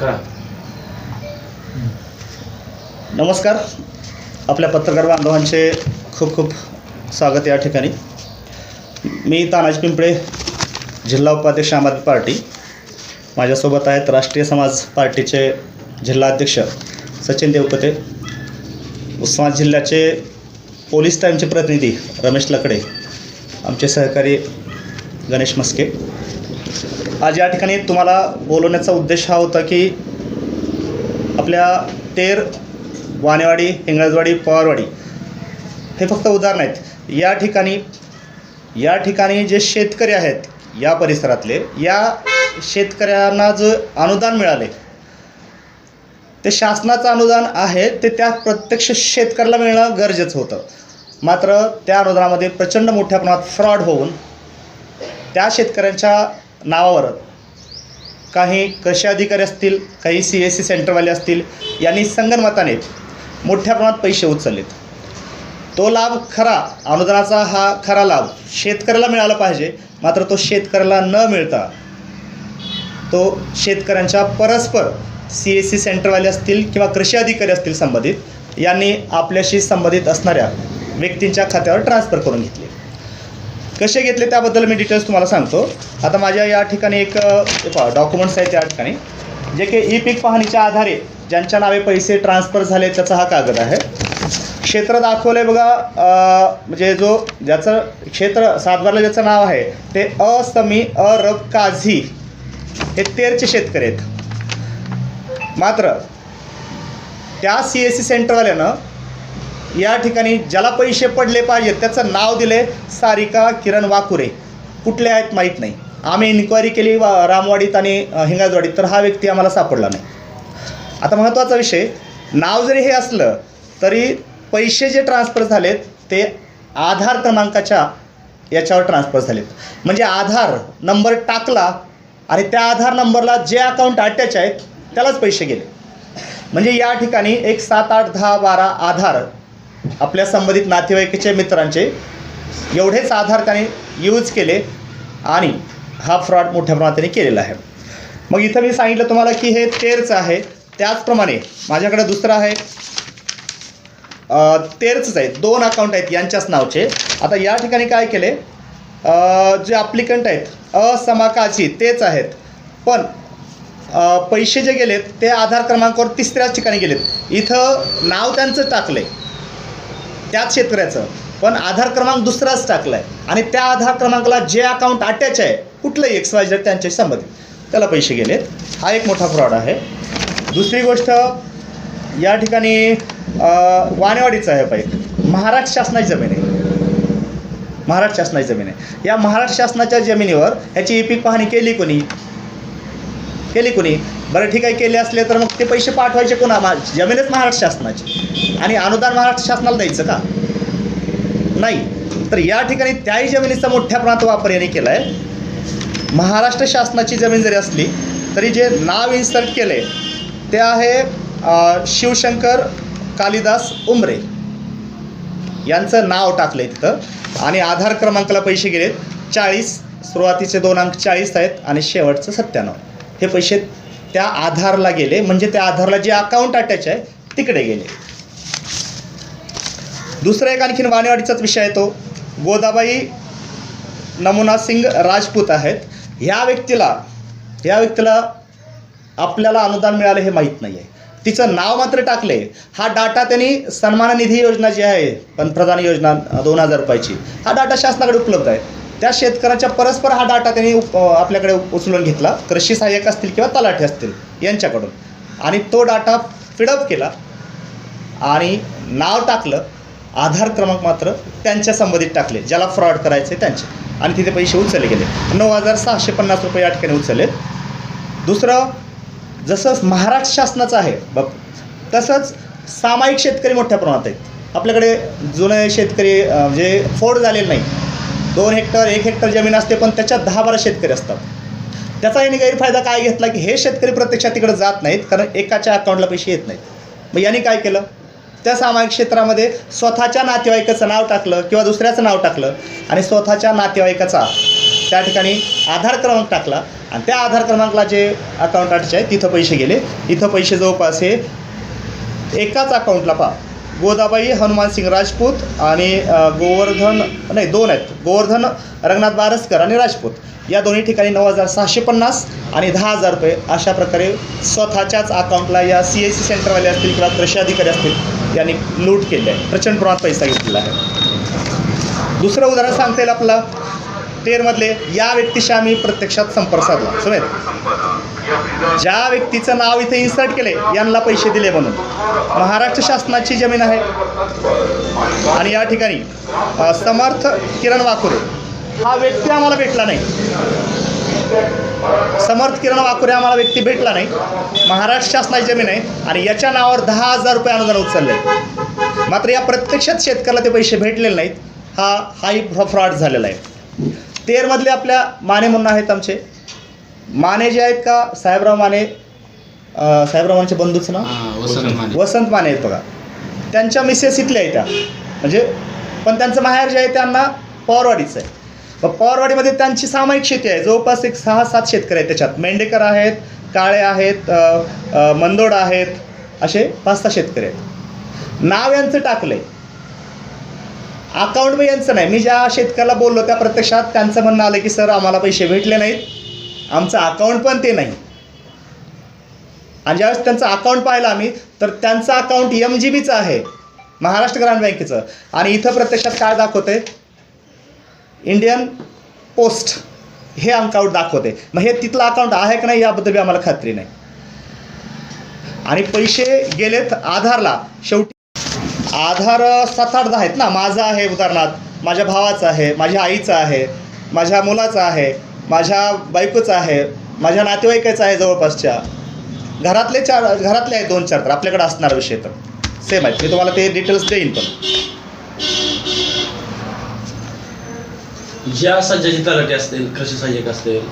करा. नमस्कार. आपल्या पत्रकार बांधवांचे खूप खूप स्वागत या ठिकाणी. मी तानाजी पिंपळे जिल्हा उपाध्यक्ष आम आदमी पार्टी. माझ्यासोबत आहेत राष्ट्रीय समाज पार्टीचे जिल्हाध्यक्ष सचिन देवकते उस्मानाबाद जिल्ह्याचे पोलीस टाईमचे प्रतिनिधी रमेश लकडे आमचे सहकारी गणेश मस्के आज या ठिकाणी तुम्हाला बोलवण्याचा उद्देश हा होता की आपल्या तेर वानेवाडी हिंगळजवाडी पवारवाडी हे फक्त उदाहरण आहेत. या ठिकाणी या ठिकाणी जे शेतकरी आहेत या परिसरातले या शेतकऱ्यांना जे अनुदान मिळाले ते शासनाचं अनुदान आहे ते त्या प्रत्यक्ष शेतकऱ्याला मिळणं गरजेचं होतं. मात्र त्या अनुदानामध्ये प्रचंड मोठ्या प्रमाणात फ्रॉड होऊन त्या शेतकऱ्यांच्या नावावर काही कृषी अधिकारी असतील काही सी एस सी सेंटरवाले असतील यांनी संगणमताने मोठ्या प्रमाणात पैसे उचललेत. तो लाभ खरा अनुदानाचा हा खरा लाभ शेतकऱ्याला मिळाला पाहिजे मात्र तो शेतकऱ्याला न मिळता तो शेतकऱ्यांच्या परस्पर सी एस सी सेंटरवाले असतील किंवा कृषी अधिकारी असतील संबंधित यांनी आपल्याशी संबंधित असणाऱ्या व्यक्तींच्या खात्यावर ट्रान्सफर करून घेतले. कसे घेतले त्याबद्दल मी डिटेल्स तुम्हाला सांगतो. आता माझ्या या ठिकाणी एक डॉक्युमेंट्स आहेत त्या ठिकाणी. जे की ई पीक पाहणीच्या आधारे ज्यांच्या नावे पैसे ट्रान्सफर झाले त्याचा हा कागद आहे. क्षेत्र दाखवलं आहे बघा म्हणजे जो ज्याचं क्षेत्र सातबारला ज्याचं नाव आहे ते असमी अरब काझी. हे तेरचे शेतकरी आहेत. मात्र त्या सी एस सी सेंटरवाल्यानं या ठिकाणी ज्याला पैसे पडले पाहिजेत त्याचं नाव दिले सारिका किरण वाकुरे. कुठले आहेत माहीत नाही. आम्ही इन्क्वायरी केली वा रामवाडीत आणि हिंगाजवाडीत तर हा व्यक्ती आम्हाला सापडला नाही. आता महत्त्वाचा विषय नाव जरी हे असलं तरी पैसे जे ट्रान्सफर झालेत ते आधार क्रमांकाच्या याच्यावर ट्रान्सफर झालेत. म्हणजे आधार नंबर टाकला आणि त्या आधार नंबरला जे अकाउंट अटॅच आहेत त्यालाच पैसे गेले. म्हणजे या ठिकाणी एक सात आठ दहा बारा आधार आपल्या संबंधित नातेवाईकाचे मित्रांचे एवढेच आधार त्याने यूज केले आणि हा फ्रॉड मोठ्या प्रमाणात त्यांनी केलेला आहे. मग इथं मी सांगितलं तुम्हाला की हे तेरचं आहे. त्याचप्रमाणे माझ्याकडे दुसरं आहे. तेरचंच आहे. दोन अकाउंट आहेत यांच्याच नावचे. आता या ठिकाणी काय केले? जे अप्लिकंट आहेत असमाकाची तेच आहेत. पण पैसे जे गेलेत ते आधार क्रमांकावर तिसऱ्याच ठिकाणी गेलेत. इथं नाव त्यांचं टाकलं आहे त्याच शेतकऱ्याचं. पण आधार क्रमांक दुसराच टाकला आहे आणि त्या आधार क्रमांकाला जे अकाउंट अटॅच आहे कुठलंही एक्स वाय झेड त्यांच्याशी संबंधित. त्याला पैसे गेलेत. हा एक मोठा फ्रॉड आहे. दुसरी गोष्ट या ठिकाणी अ, वाणेवाडीचं आहे पाईप महाराष्ट्र शासनाची जमीन आहे. महाराष्ट्र शासनाची जमीन आहे. या महाराष्ट्र शासनाच्या जमिनीवर ह्याची ई पीक पाहणी केली कोणी? केली कोणी? बरं ठीक आहे केले असले तर मग ते पैसे पाठवायचे कोणा मा जमीनच महाराष्ट्र शासनाची. आणि अनुदान महाराष्ट्र शासनाला द्यायचं का? नाही. तर या ठिकाणी त्याही जमिनीचा मोठ्या प्रमाणात वापर यांनी केला आहे महाराष्ट्र शासनाची जमीन जरी असली तरी जे नाव इन्सर्ट केले ते आहे शिवशंकर कालिदास उमरे. यांचं नाव टाकलं आहे तिथं. आणि आधार क्रमांकाला पैसे गेलेत. चाळीस सुरुवातीचे दोन अंक चाळीस आहेत आणि शेवटचं सत्त्याण्णव. हे पैसे त्या आधारला गेले म्हणजे त्या आधारला जे अकाउंट अटॅच आहे तिकडे गेले. दुसरा एक आणखीन वाणेवाडीचाच विषय आहे तो. गोदाबाई नमुना सिंग राजपूत आहेत. ह्या व्यक्तीला ह्या व्यक्तीला आपल्याला अनुदान मिळालं हे माहीत नाही आहे तिचं नाव मात्र टाकले. हा डाटा त्यांनी सन्मान निधी योजना जी आहे पंतप्रधान योजना दोन हजार रुपयाची हा डाटा शासनाकडे उपलब्ध आहे. त्या शेतकऱ्याच्या परस्पर हा डाटा त्यांनी उप आपल्याकडे उचलून घेतला. कृषी सहाय्यक असतील किंवा तलाठी असतील यांच्याकडून. आणि तो डाटा फिडअप केला आणि नाव टाकलं. आधार क्रमांक मात्र त्यांच्या संबंधित टाकले. ज्याला फ्रॉड करायचे त्यांचे. आणि तिथे पैसे उचलले गेले. नऊ हजार सहाशे पन्नास रुपये या ठिकाणी उचलले. दुसरं जसं महाराष्ट्र शासनाचं आहे बघ. तसंच सामायिक शेतकरी मोठ्या प्रमाणात आहेत. आपल्याकडे जुने शेतकरी म्हणजे फोड झालेले नाही दोन हेक्टर एक हेक्टर जमीन असते पण त्याच्यात दहा बारा शेतकरी असतात. त्याचा याने गैरफायदा काय घेतला की हे शेतकरी प्रत्यक्षात तिकडे जात नाहीत कारण एकाच्या अकाउंटला पैसे येत नाहीत. मग यांनी काय केलं? त्या सामाजिक क्षेत्रामध्ये स्वतःच्या नातेवाईकाचं नाव टाकलं किंवा दुसऱ्याचं नाव टाकलं आणि स्वतःच्या नातेवाईकाचा त्या ठिकाणी आधार क्रमांक टाकला आणि त्या आधार क्रमांकला जे अकाउंटाचे आहे तिथं पैसे गेले. इथं पैसे जवळपास हे एकाच अकाउंटला पहा. गोदाबाई हनुमान सिंग राजपूत आणि गोवर्धन नाही दोन आहेत. गोवर्धन रंगनाथ बारसकर आणि राजपूत. या दोन्ही ठिकाणी नऊ हजार सहाशे पन्नास आणि दहा हजार रुपये अशा प्रकारे स्वतःच्याच अकाउंटला या सी एस सी सेंटरवाले असतील किंवा कृषी अधिकारी असतील यांनी लूट केली आहे. प्रचंड प्रमाणात पैसा घेतलेला आहे. दुसरं उदाहरण सांगता येईल आपलं तेरमधले या व्यक्तीशी आम्ही प्रत्यक्षात संपर्क साधला. समेत ज्या व्यक्तीचं नाव इथे इन्सर्ट केले यांना पैसे दिले म्हणून. महाराष्ट्र शासनाची जमीन आहे. आणि या ठिकाणी समर्थ किरण वाकुरे. हा व्यक्ती आम्हाला भेटला नाही. समर्थ किरण वाकुरे आम्हाला व्यक्ती भेटला नाही. महाराष्ट्र शासनाची जमीन आहे आणि याच्या नावावर दहा हजार रुपये अनुदान उचलले. मात्र या प्रत्यक्षात शेतकऱ्याला ते पैसे भेटलेले नाहीत. हा हाही फ्रॉड झालेला आहे. तेरमधले आपल्या माने म्हणून आहेत आमचे. माने जे आहेत का साहेबराव माने अं, साहेबराव मानेचे बंधूचं हा, वसंत माने. वसंत माने आहेत बघा. त्यांच्या मिसेस इथल्या आहेत त्या. म्हणजे पण त्यांचं माहेर जे आहे त्यांना पवारवाडीचं आहे. मग पवारवाडीमध्ये त्यांची सामायिक शेती आहे. जवळपास एक सहा सात शेतकरी आहेत त्याच्यात. मेंढेकर आहेत काळे आहेत अ, अ, मंदोड आहेत असे पाच सहा शेतकरी आहेत. नाव यांचं टाकलं आहे अकाउंट मग यांचं नाही. मी ज्या शेतकऱ्याला बोललो त्या प्रत्यक्षात त्यांचं म्हणणं आलं की सर आम्हाला पैसे भेटले नाहीत. आमचं अकाउंट पण ते नाही. आणि ज्यावेळेस त्यांचं अकाउंट पाहिलं आम्ही तर त्यांचं अकाउंट एम जी बीचं आहे महाराष्ट्र ग्रामीण बँकेचं. आणि इथं प्रत्यक्षात काय दाखवते इंडियन पोस्ट हे अकाउंट दाखवते मग हे तिथलं अकाउंट आहे का नाही याबद्दल बी आम्हाला खात्री नाही. आणि पैसे गेलेत आधारला. शेवटी आधार सात आठ आहेत ना. माझा आहे उदाहरणार्थ. माझ्या भावाचा आहे माझ्या आईचा आहे माझ्या मुलाचा आहे. माझ्या बायकोचा आहे माझ्या नातेवाईकाचा आहे जवळपासच्या. घरातले चार घरातले आहेत दोन चार तर आपल्याकडे असणार विषय तर. सेम आहेत मी तुम्हाला ते डिटेल्स देईन पण. ज्या सज्जाची तलाठी असतील कृषी सहाय्यक असतील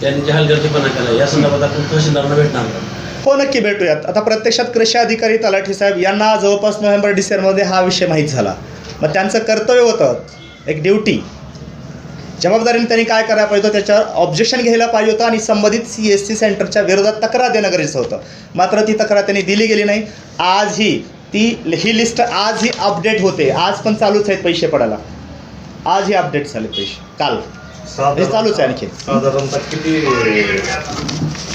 त्यांनी हलगर्जीपणा केला या संदर्भात आपण तहसीलदारांना भेटणार? हो नक्की भेटूयात. आता प्रत्यक्षात कृषी अधिकारी तलाठी साहेब यांना जवळपास नोव्हेंबर डिसेंबरमध्ये हा विषय माहीत झाला. मग त्यांचं कर्तव्य होतं एक ड्युटी. जबाबदारीने त्यांनी काय करायला पाहिजे होतं त्याच्यावर ऑब्जेक्शन घ्यायला पाहिजे होतं आणि संबंधित सी एस सी सेंटरच्या विरोधात तक्रार देणं गरजेचं होतं. मात्र ती तक्रार त्यांनी दिली गेली नाही. आजही ती ही लिस्ट आजही अपडेट होते. आज पण चालूच आहेत पैसे पडायला. आजही अपडेट झाले पैसे. काल. हे चालूच आहे आणखी साधारणतः किती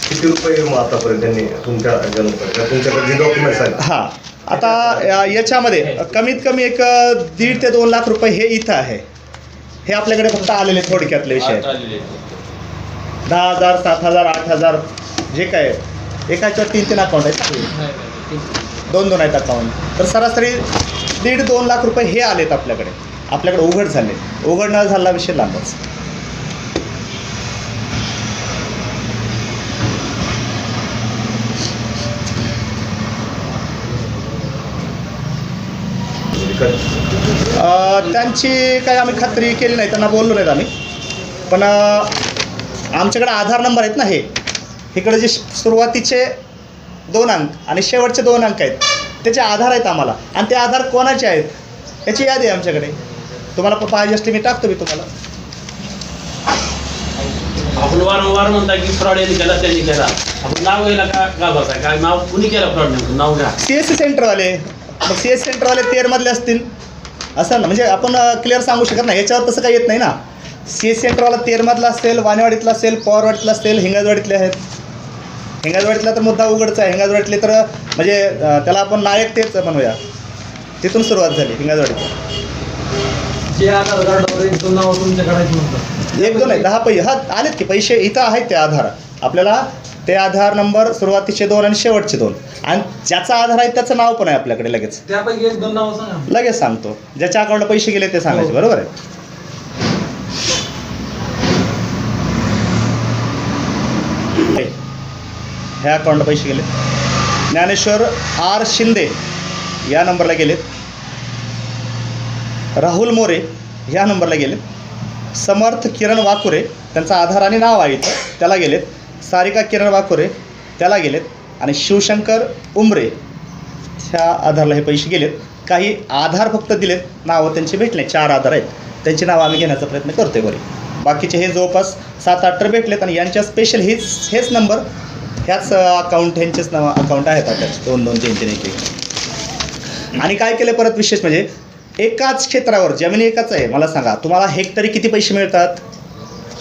किती रुपये मग आतापर्यंत त्यांनी तुमच्या जन्म तुमच्याकडे जे डॉक्युमेंट्स आहेत? हां. आता याच्यामध्ये कमीत कमी एक दीड ते दोन लाख रुपये हे इथं आहे. हे आपल्याकडे फक्त आलेले थोडक्यातले विषय. आहेत. दहा हजार सात हजार आठ हजार जे काय आहे, एकाच्यावर तीन तीन अकाउंट आहेत. दोन दोन आहेत अकाउंट तर सरासरी दीड दोन लाख रुपये हे आलेत आपल्याकडे. आपल्याकडे उघड झाले. उघड न झाला विषय लांबच. त्यांची काही आम्ही खात्री केली नाही त्यांना बोललो नाहीत आम्ही. पण आमच्याकडे आधार नंबर आहेत ना हे. इकडे जे सुरुवातीचे दोन अंक आणि शेवटचे दोन अंक आहेत त्याचे आधार आहेत आम्हाला. आणि ते आधार कोणाचे आहेत याची यादी आहे आमच्याकडे. तुम्हाला प- पाहिजे असली मी टाकतो मी तुम्हाला. आपण वारंवार म्हणता की फ्रॉड यांनी केला त्यांनी केला. आपण नाव घ्यायला का घाबरताय काय नाव कुणी केलं फ्रॉड नेमकं? नाव घ्या. सी एस सी सेंटरवाले मग सी एस सेंटरवाले तेरमधले असतील. असं ना म्हणजे आपण क्लिअर सांगू शकत नाही. याच्यावर तसं काही येत नाही ना. सी एस सेंटरवाला तेरमधला असेल वानेवाडीतला असेल पवारवाडीतला असेल हिंगजवाडीतले आहेत. हिंगजवाडीतला तर मुद्दा उघडचा आहे. हिंगजवाडीतले तर म्हणजे त्याला आपण नायक तेच म्हणूया तिथून सुरुवात झाली हिंगजवाडीत जे आधार कार्डावर एक दोन नाव तुमच्याकडे आहेत म्हणतात. एक दोन आहे दहा पैसे. हा आलेत की पैसे? इथं आहेत ते आधार. आपल्याला ते आधार नंबर सुरुवातीचे दोन आणि शेवटचे दोन. आणि ज्याचा आधार आहे त्याचं नाव पण आहे आपल्याकडे लगेच. त्यापैकी एक दोन नाव सांगा. लगेच सांगतो. ज्याच्या अकाउंटला पैसे गेले ते सांगायचे हो. बरोबर आहे? हे. ह्या अकाउंटला पैसे गेले. ज्ञानेश्वर आर शिंदे या नंबरला गेलेत. राहुल मोरे या नंबरला गेलेत. समर्थ किरण वाकुरे त्यांचा आधार आणि नाव आहे त्याला गेलेत. सारिका किरण वाकोरे त्याला गेलेत. आणि शिवशंकर उमरे ह्या आधारला हे पैसे गेलेत. काही आधार फक्त दिलेत. नावं त्यांचे भेटले चार आधार आहेत. त्यांची नावं आम्ही घेण्याचा प्रयत्न करतोय बरे बाकीचे हे जवळपास सात आठ तर भेटलेत. आणि यांच्या स्पेशल हेच हेच नंबर ह्याच अकाउंट ह्यांचेच नाव अकाउंट आहेत आता दोन दोन तीन तीन एक आणि काय केलं परत विशेष म्हणजे एकाच क्षेत्रावर जमीन एकाच आहे. मला सांगा तुम्हाला हेक्टरी किती पैसे मिळतात?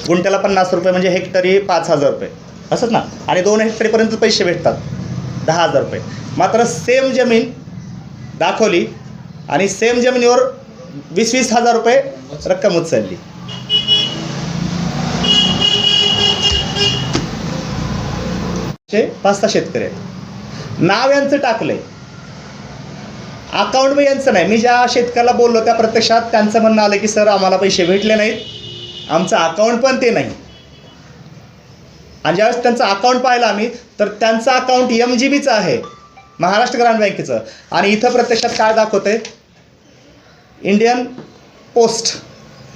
गुंठ्याला पन्नास रुपये म्हणजे हेक्टरी पाच हजार रुपये. असंच ना? आणि दोन हेक्टरपर्यंत पैसे भेटतात. दहा हजार रुपये. मात्र सेम जमीन दाखवली आणि सेम जमिनीवर वीस वीस हजार रुपये रक्कम उचलली. पाच सहा शेतकरी आहेत. नाव यांचं टाकलंय. अकाउंट मग यांचं नाही. मी ज्या शेतकऱ्याला बोललो त्या प्रत्यक्षात त्यांचं म्हणणं आलं की सर आम्हाला पैसे भेटले नाहीत. आमचं अकाउंट पण ते नाही. आणि ज्यावेळेस त्यांचं अकाउंट पाहिलं आम्ही तर त्यांचं अकाउंट एम जी बीचं आहे महाराष्ट्र ग्रामीण बँकेचं. आणि इथं प्रत्यक्षात काय दाखवते इंडियन पोस्ट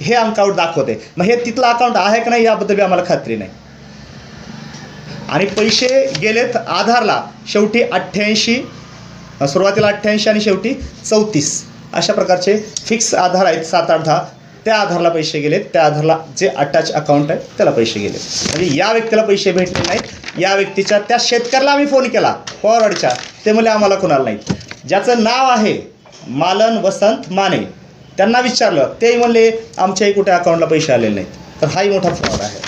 हे अकाउंट दाखवते मग हे तिथलं अकाउंट आहे का नाही याबद्दल बी आम्हाला खात्री नाही. आणि पैसे गेलेत आधारला शेवटी अठ्ठ्याऐंशी सुरुवातीला अठ्ठ्याऐंशी आणि शेवटी चौतीस अशा प्रकारचे फिक्स आधार आहेत सात आठ दहा. त्या आधारला पैसे गेलेत. त्या आधारला जे अटॅच अकाउंट आहे त्याला पैसे गेले म्हणजे या व्यक्तीला पैसे भेटले नाहीत. या व्यक्तीच्या त्या शेतकऱ्याला आम्ही फोन केला फॉरवर्डच्या ते म्हणले आम्हाला कोणाला नाही ज्याचं नाव आहे मालन वसंत माने. त्यांना विचारलं. तेही म्हणले आमच्याही कुठे अकाउंटला पैसे आलेले नाहीत. तर हाही मोठा फ्रॉड आहे.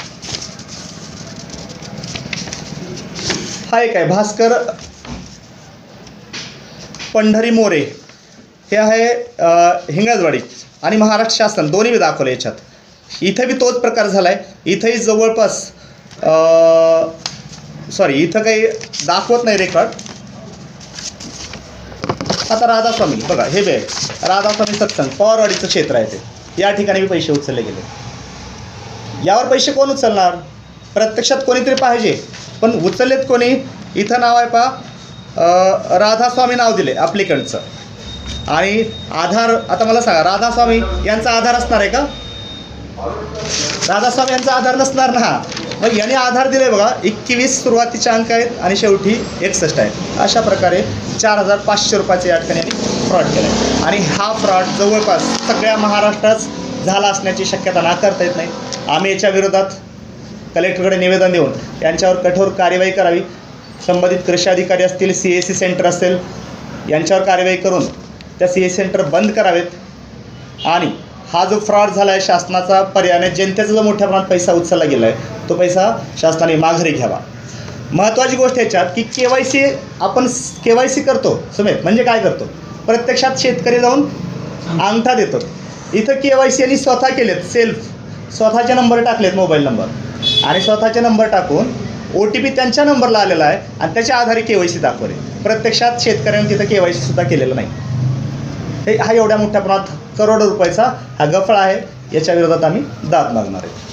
हा एक आहे. भास्कर पंढरी मोरे. हे आहे हिंगळजवाडी आणि महाराष्ट्र शासन दोन्ही मी दाखवले याच्यात. इथं बी तोच प्रकार झाला आहे इथंही जवळपास सॉरी इथं काही दाखवत नाही रेकॉर्ड. आता राधास्वामी बघा हे बे राधास्वामी सत्संग पवारवाडीचं क्षेत्र आहे ते. या ठिकाणी मी पैसे उचलले गेले. यावर पैसे कोण उचलणार? प्रत्यक्षात कोणीतरी पाहिजे. पण उचललेत कोणी? इथं नाव आहे पा राधास्वामी नाव दिले अप्लिकंटचं आणि आधार आता मला सांगा राधास्वामी यांचा आधार असणार आहे का? राधास्वामी यांचा आधार नसणार ना. मग याने आधार दिले बघा एकवीस सुरुवातीचे अंक आहेत आणि शेवटी एकसष्ट आहेत. अशा प्रकारे चार हजार पाचशे रुपयाचे या ठिकाणी फ्रॉड केला आहे आणि हा फ्रॉड जवळपास सगळ्या महाराष्ट्रात झाला असण्याची शक्यता नाकारता येत नाही. आम्ही याच्या विरोधात कलेक्टरकडे निवेदन देऊन यांच्यावर कठोर कार्यवाही करावी. संबंधित कृषी अधिकारी असतील सी एस सी सेंटर असेल यांच्यावर कार्यवाही करून त्या सी एस सेंटर बंद करावेत. आणि हा जो फ्रॉड झाला आहे शासनाचा पर्याय जनतेचा जो मोठ्या प्रमाणात पैसा उचलला गेला आहे तो पैसा शासनाने माघारी घ्यावा. महत्त्वाची गोष्ट याच्यात की के वाय सी आपण के वाय सी करतो समेत म्हणजे काय करतो? प्रत्यक्षात शेतकरी जाऊन अंगठा देतो. इथं के वाय सी यांनी स्वतः केलेत सेल्फ स्वतःचे नंबर टाकलेत मोबाईल नंबर आणि स्वतःचे नंबर टाकून ओ टी पी त्यांच्या नंबरला आलेला आहे आणि त्याच्या आधारे के वाय सी दाखवले. प्रत्यक्षात शेतकऱ्यांनी तिथं के वाय सीसुद्धा केलेलं नाही. हे हा एवढ्या मोठ्या प्रमाणात करोडो रुपयाचा हा गफळा आहे. याच्या विरोधात आम्ही दाद मागणार आहे.